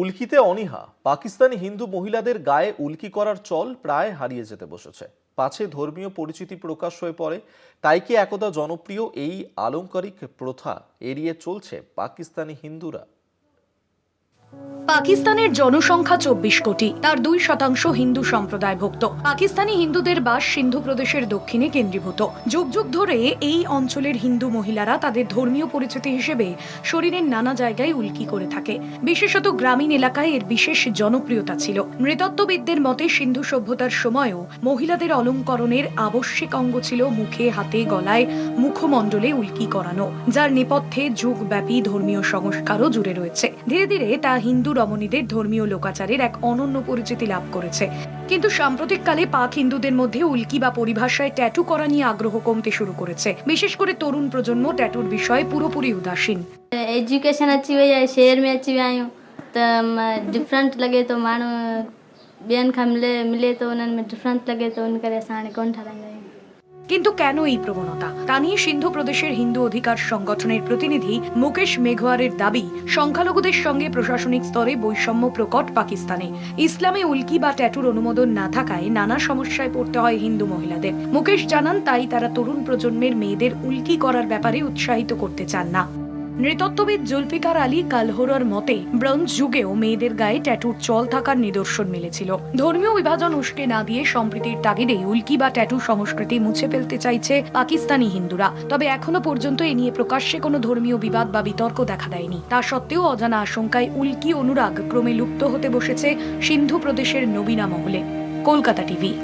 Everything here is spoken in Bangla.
উল্কিতে অনিহা, পাকিস্তানি হিন্দু মহিলাদের গায়ে উল্কি করার চল প্রায় হারিয়ে যেতে বসেছে। পাছে ধর্মীয় পরিচিতি প্রকাশ হয়ে পড়ে, তাই কি একদা জনপ্রিয় এই আলংকারিক প্রথা এড়িয়ে চলছে পাকিস্তানি হিন্দুরা? পাকিস্তানের জনসংখ্যা চব্বিশ কোটি, তার দুই শতাংশ হিন্দু সম্প্রদায়ভুক্ত। পাকিস্তানি হিন্দুদের বাস সিন্ধু প্রদেশের দক্ষিণে কেন্দ্রীভূত। যুগ যুগ ধরে এই অঞ্চলের হিন্দু মহিলারা তাদের ধর্মীয় পরিচিতি হিসেবে শরীরের নানা জায়গায় উল্কি করে থাকে। বিশেষত গ্রামীণ এলাকায় এর বিশেষ জনপ্রিয়তা ছিল। নৃতত্ত্ববিদদের মতে সিন্ধু সভ্যতার সময়ও মহিলাদের অলঙ্করণের আবশ্যিক অঙ্গ ছিল মুখে, হাতে, গলায় মুখমণ্ডলে উল্কি করানো, যার নেপথ্যে যুগব্যাপী ধর্মীয় সংস্কারও জুড়ে রয়েছে। ধীরে ধীরে তা হিন্দু রমণীদের ধর্মীয় লোকাচারের এক অনন্য পরিচিতি লাভ করেছে কিন্তু সাম্প্রতিককালে পাক হিন্দুদের মধ্যে উল্কি বা পরিভাষায় ট্যাটু করা নিয়ে আগ্রহ কমতে শুরু করেছে বিশেষ করে তরুণ প্রজন্ম ট্যাটুর বিষয়ে পুরোপুরি উদাসীন एजुकेशन अच्छी हुई है शहर में अच्छी आई हूँ तो डिफरेंट लगे तो माण्हू ॿियनि खां मिले मिले तो उन्हनि में डिफरेंट लगे तो उन करे असां हाणे कोन ठाराईंदा आहियूं কিন্তু কেন এই প্রবণতা? তা নিয়ে সিন্ধু প্রদেশের হিন্দু অধিকার সংগঠনের প্রতিনিধি মুকেশ মেঘওয়ারের দাবি, সংখ্যালঘুদের সঙ্গে প্রশাসনিক স্তরে বৈষম্য প্রকট পাকিস্তানে। ইসলামে উল্কি বা ট্যাটুর অনুমোদন না থাকায় নানা সমস্যায় পড়তে হয় হিন্দু মহিলাদের। মুকেশ জানান, তাই তারা তরুণ প্রজন্মের মেয়েদের উল্কি করার ব্যাপারে উৎসাহিত করতে চান না। নৃতত্ত্ববিদ জুলফিকার আলী কালহোরার মতে, ব্রঞ্জ যুগেও মেয়েদের গায়ে ট্যাটুর চল থাকার নিদর্শন মিলেছিল। ধর্মীয় বিভাজন উস্কে না দিয়ে সম্প্রীতির তাগিদেই উল্কি বা ট্যাটু সংস্কৃতি মুছে ফেলতে চাইছে পাকিস্তানি হিন্দুরা। তবে এখনও পর্যন্ত এ নিয়ে প্রকাশ্যে কোনো ধর্মীয় বিবাদ বা বিতর্ক দেখা দেয়নি। তা সত্ত্বেও অজানা আশঙ্কায় উল্কি অনুরাগ ক্রমে লুপ্ত হতে বসেছে সিন্ধু প্রদেশের নবীনা মহলে। কলকাতা টিভি।